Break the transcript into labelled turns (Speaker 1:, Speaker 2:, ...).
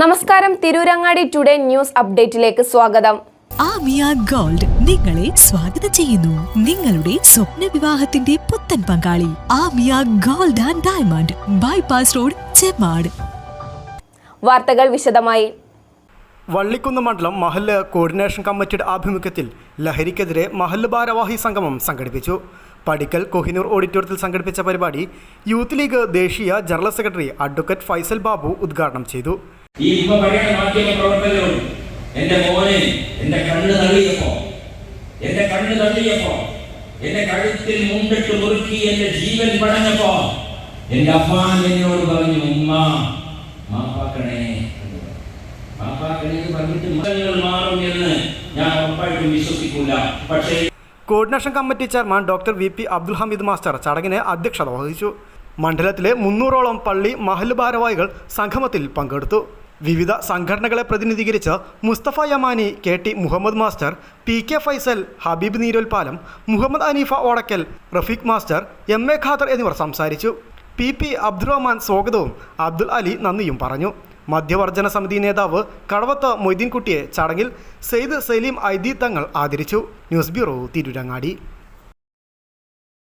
Speaker 1: നമസ്കാരം. Tirurangadi today news അപ്ഡേറ്റിലേക്ക് സ്വാഗതം.
Speaker 2: Amiya gold നിങ്ങളെ സ്വാഗതം ചെയ്യുന്നു. നിങ്ങളുടെ സ്വപ്ന വിവാഹത്തിന്റെ പുത്തൻ പങ്കാളി Amiya gold and diamond bypass road Chemmad
Speaker 1: വാർത്തകൾ വിശദമായി.
Speaker 3: വള്ളിക്കുന്ന് മണ്ഡലം മഹല്ല് കോർഡിനേഷൻ കമ്മിറ്റിയുടെ ആഭിമുഖ്യത്തിൽ ലഹരിക്കെതിരെ മഹല്ല് ഭാരവാഹി സംഗമം സംഘടിപ്പിച്ചു. പടിക്കൽ കൊഹിനൂർ ഓഡിറ്റോറിയത്തിൽ സംഘടിപ്പിച്ച പരിപാടി യൂത്ത് ലീഗ് ദേശീയ general secretary advocate Faisal Babu ഉദ്ഘാടനം ചെയ്തു.
Speaker 4: ഈ ഇപ്പൊ പറയുന്ന മാധ്യമ പ്രവർത്തകരോട് എന്റെ മോനെ എന്റെ കണ്ണ് തള്ളിയപ്പോ എന്റെ കണ്ണ് തള്ളിയപ്പോ എന്റെ കഴുത്തിൽ മുണ്ടിട്ട് മുറുക്കി എന്റെ ജീവൻ പടഞ്ഞപ്പോ എന്റെ അഫാൻ എന്നോട് പറഞ്ഞു ഉമ്മ മാപ്പാക്കണേ മാപ്പാക്കണേ പറഞ്ഞിട്ട് എന്ന് ഞാൻ
Speaker 3: coordination committee chairman doctor V P Abdul Hameed master ചടങ്ങിന് അധ്യക്ഷത വഹിച്ചു. മണ്ഡലത്തിലെ മുന്നൂറോളം പള്ളി മഹല്ല് ഭാരവാഹികൾ സംഗമത്തിൽ പങ്കെടുത്തു. വിവിധ സംഘടനകളെ പ്രതിനിധീകരിച്ച് Mustafa Yamani K T Muhammad master P K Faisal Habeeb Neerolpalam Muhammad Aneefa Odakkal Rafeeq master M A Khader എന്നിവർ സംസാരിച്ചു. പി പി അബ്ദുറഹ്മാൻ സ്വാഗതവും അബ്ദുൽ അലി നന്ദിയും പറഞ്ഞു. മധ്യവർജന സമിതി നേതാവ് കടവത്ത് മൊയ്തീൻകുട്ടിയെ ചടങ്ങിൽ സെയ്ദ് സലീം ഐദി തങ്ങൾ ആദരിച്ചു. News bureau Tirurangadi.